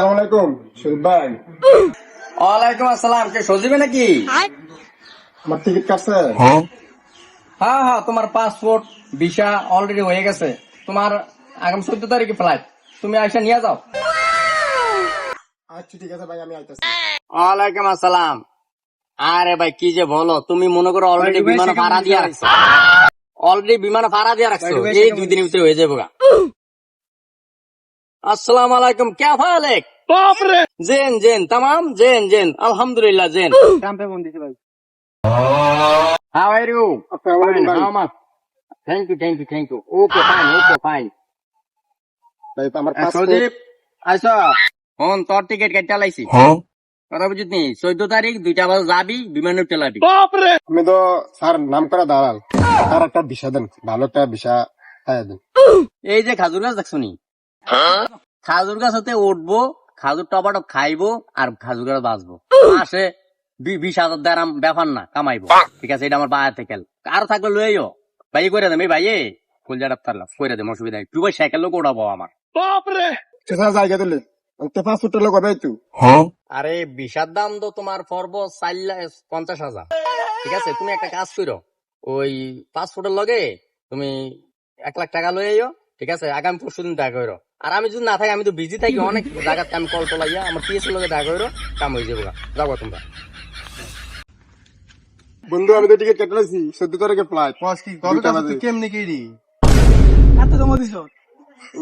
আলাইকুম ভাই। ওয়ালাইকুম আসসালাম কে সজিবে নাকি? আমার টিকিট কাটছে? হ্যাঁ। হ্যাঁ তোমার পাসপোর্ট ভিসা অলরেডি হয়ে গেছে। তোমার আগামী চোদ্দ তারিখে ফ্লাইট তুমি আইসা নিয়ে যাও। আচ্ছা ঠিক আছে ভাই আমি আইতাছি। ওয়ালাইকুম আসসালাম। আরে ভাই কি যে বলো তুমি মনে করো অলরেডি বিমান ভাড়া দিয়ে রাখছো। অলরেডি বিমান ভাড়া দিয়ে রাখছো। এই দুই দিনের ভিতরে হয়ে যাব গা। আসসালাম আলাইকুম কে ফালেক বাপরে! জেন জেন তামাম জেন জেন আলহামদুলিল্লাহ জেন। ফোন দিছি ভাই। How are you thank you thank you thank you okay fine okay fine ভাই আমার তোর টিকিট কেটে লাইছি। কথা নি চোদ্দ তারিখ দুইটা বাজে যাবি বিমানে উঠে লাবি। আমি তো স্যার নাম করা দালাল। স্যার একটা ভিসা দেন। ভালো একটা ভিসা এই যে খাজুরাজ দেখছ নি? খাজুর গাছ হতে উঠবো খাজুর টপাটপ খাইবো আর খাজুর গাছ বাঁচবো। মাসে বি- বিশ হাজার দেরাম ব্যাপার না কামাইবো। ঠিক আছে এটা আমার বাইরে থেকে আর থাকলে লইও। ভাই করে দেম এই ভাই ফুল জাটাপ তারলাম করে দেম অসুবিধা তুই ভাই সাইকেল লোক ওড়াবো আমার। সেটা জায়গা দিলে। তুই আরে বিষার দাম তো তোমার পর্ব চার পঞ্চাশ হাজার। ঠিক আছে তুমি একটা কাজ করো ওই পাসপোর্টের লগে তুমি এক লাখ টাকা লয়ে আইও। ঠিক আছে আগামী পরশু দিন দেখা করো আর আমি যদি না থাকি আমি তো বিজি থাকি অনেক জায়গাতে আমি কল টলাইয়া আমার পিএস এর লগে দেখা করো কাম হয়ে যাব যাব তোমরা। বন্ধু আমি তো টিকিট কেটে লাইছি চোদ্দ তারিখে ফ্লাইট দুইটা বাজে। কেমনি কি রে এত জমা দিছ?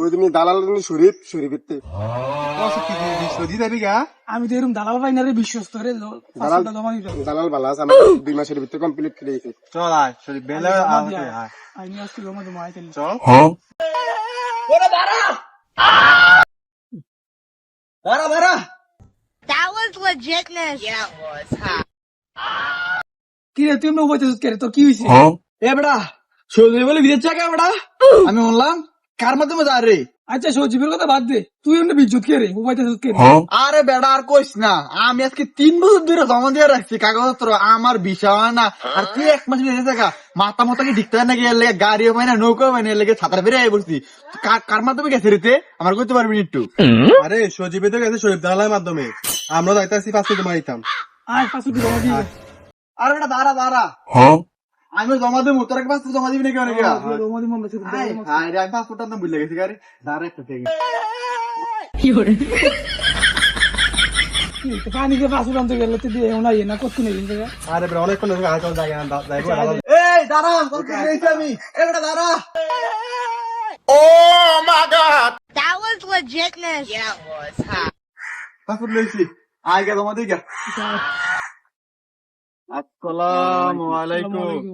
ওই তুমি দালাল তুমি শরীফ গা? আমি তো এরকম দালাল পাই না রে বিশ্বস্ত রে দালাল দালাল বালা আছে আমার দুই মাসের ভিতরে কমপ্লিট করে দিয়েছে চল আয় বেলা আমি আজকে জমা আইতেন চল। That was legitness. Yeah, it was. কি রে তুই এমনি উপায় কে তো কি হয়েছে? এ বেটা সজি বলে বিদেশ চাকা বেটা? আমি বললাম কার মাধ্যমে যা রে? আচ্ছা সজীবের কথা বাদ দে। তুই এমনি বিদ্যুৎ কে রে উপায় কে আরে বেড়া আর কইস না আমি আজকে তিন বছর ধরে জমা দিয়ে রাখছি কাগজপত্র আমার বিষয় হয় না। আর তুই এক মাস বিদেশে থাকা মাথা মতো কি ঢিকতে হয় নাকি? এর লেগে গাড়িও হয় না নৌকাও হয় না এর লেগে ছাতার বেরিয়ে আই বলছি কার- মাধ্যমে গেছে রেতে আমার কইতে পারবি না একটু। আরে সজীবে তো গেছে শরীফ দালালের মাধ্যমে। আমরা যাইতেছি পাঁচশো জমা দিতাম আয় পাসপোর্ট জমা দিয়ে দে। আরে বেটা দাঁড়া দাঁড়া। আমি জমা দেবো তোর এক পাসপোর্ট জমা দিবি নাকি অনেকে? জমা দিব আমরা শুধু রে, আমি পাসপোর্টটা তো ভুলে গেছি গাড়ি। দাঁড়া একটা থেকে পানি দিয়ে পাসপোর্ট আনতে গেলে তো দিয়ে না ইয়ে না করতে নেই কিন্তু। আরে এই দাঁড়া নিয়েছি আমি। এ বেটা দাঁড়া। That was legitness. Yeah, it was. Passport লইছি। আয় গে জমা দিই গে। আসসালামু আলাইকুম।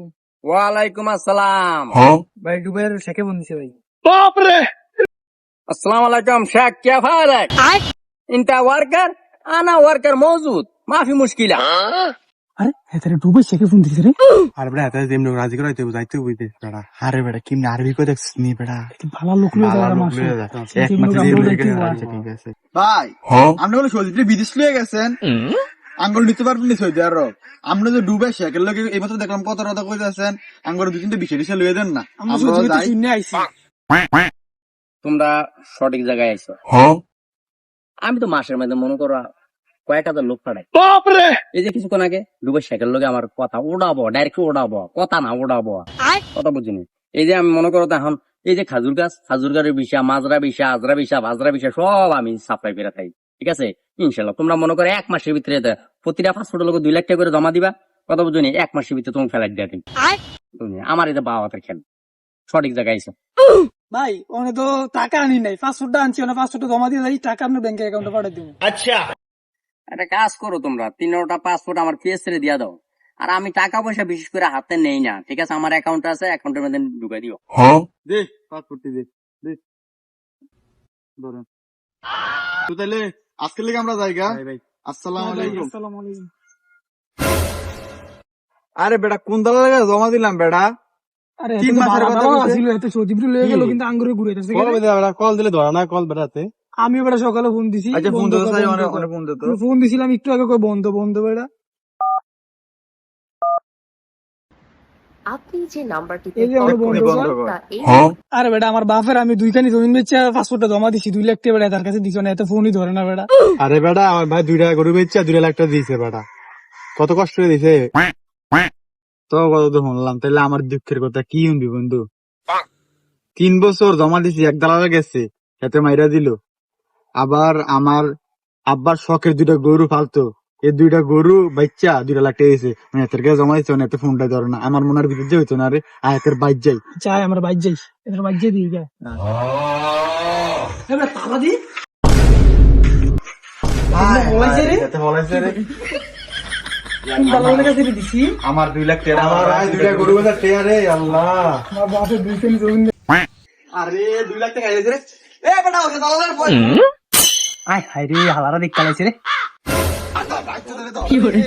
ওয়ালাইকুম আসসালাম। ভাই ডুবে শেখে বন্ধুছে ভাই। বাপরে! আসসালামু আলাইকুম শেখ কে ফারাক ইনটা ওয়ার্কার আনা ওয়ার্কার মজুদ। মাফি মুশকিলা। হ্যাঁ? আরে হেতারে ডুবে শেখে ফোন রে। আর বেটা হেতারে যেমন রাজি করাই তো যাইতে বুঝতে বেটা আরে বেটা কিমনে আরবি কই দেখছিস নি বেটা ভালো লোক লই দাঁড়া মাস একমাত্র ঠিক আছে ভাই আপনি হলো সজিত্রে বিদেশ লয়ে গেছেন? আঙ্গুল নিতে পারবেন না সৌদি আরব। আমরা যে ডুবে শেখের লোক এই বছর দেখলাম কত কথা কইতেছেন আঙ্গুল দুই তিনটে বিশে টিশে লইয়ে দেন না। তোমরা সঠিক জায়গায় আইছো। আমি তো মাসের মধ্যে মনে করো কয়েক হাজার লোক পাঠাই। এই যে কিছুক্ষণ আগে ডুবে শেখের লোকে আমার কথা ওড়াবো ডাইরেক্ট ওড়াবো কথা না ওড়াবো কথা বুঝিনি। এই যে আমি মনে করো তো এখন এই যে খাজুর গাছ খাজুর গাছের বিষা মাজরা বিষা আজরা বিষা বাজরা বিষা সব আমি সাপ্লাই করে থাকি ঠিক আছে? ইনশাল্লাহ তোমরা মনে করো এক মাসের ভিতরে দে- প্রতিটা পাসপোর্টের লোক দুই লাখ টাকা করে জমা দিবা কথা বুঝিনি? এক মাসের ভিতরে তুমি ফেলাই দিয়ে দিন আমার এটা বাবা হাতের খেল সঠিক জায়গায় আইসো। ভাই ওনে তো টাকা আনি নাই। পাসপোর্টটা আনছি ওনা পাসপোর্টটা জমা দিয়ে যাই টাকা আপনার ব্যাংক অ্যাকাউন্টে পাঠিয়ে দেবো। একটা কাজ করো তোমরা তিনটা পাসপোর্ট আমার রে দিয়া দাও। আর আমি টাকা পয়সা বিশেষ করে হাতে নেই না ঠিক আছে? আমার অ্যাকাউন্ট আছে অ্যাকাউন্টের মধ্যে ঢুকাই দিও। দে পাসপোর্ট দে দে। ধরেন। তো তাহলে আজকে লেগে আমরা যাই গা। আসসালামু আলাইকুম। আসসালামু আলাইকুম। আরে বেটা কোন দালা লাগা জমা দিলাম বেটা? আরে তিন তিন মাসের মাসের কথা কথা ছিল এত সজীব লয়ে গেল কিন্তু আঙ্গুরে ঘুরাইতেছে কল বেটা কল দিলে ধরা না কল বেটাতে। আমি বেটা সকালে ফোন দিছি আচ্ছা ফোন ফোন দিছিলাম একটু আগে কই বন্ধ বন্ধ বেটা। আপনি যে নাম্বারটিতে এই আরে বেটা আমার বাপের আমি দুইখানি জমিন বেচে পাসপোর্টটা জমা দিছি দুই লাখ টাকা তার কাছে দিছ না এত ফোনই ধরে না বেটা। আরে বেটা আমার ভাই দুইটা গরু বেচছে দুই লাখ টাকা দিয়েছে বেটা। কত কষ্ট করে দিছে। তো কথা তো শুনলাম তাহলে আমার দুঃখের কথা কি শুনবি বন্ধু? তিন বছর জমা দিছি এক দালালে গেছে এতে মাইরা দিল। আবার আমার আব্বার শখের দুইটা গরু ফালতো। এই দুইটা গরু বাচ্চা দুইটা লাখ টাকা দিয়েছে মানে এতের কাছে জমা দিচ্ছে এতে ফোনটা ধরে না। আমার মনের ভিতরে যে হইতো না রে আর এতের বাইক যাই। চাই আমরা বাইর যাই। এদের বাইর যাই দিই গা এবার তালা দি। আমার দুই লাখ টাকা। আমার ভাই দুইটা গরু টেয়া রে আল্লাহ। আমার বাপের দুইখানি জমিন আরে দুই লাখ টাকা এ বেটা ওকে দালালের পয়সা আয় হাই রে হালারা দেখ কালাইছে রে। কি করে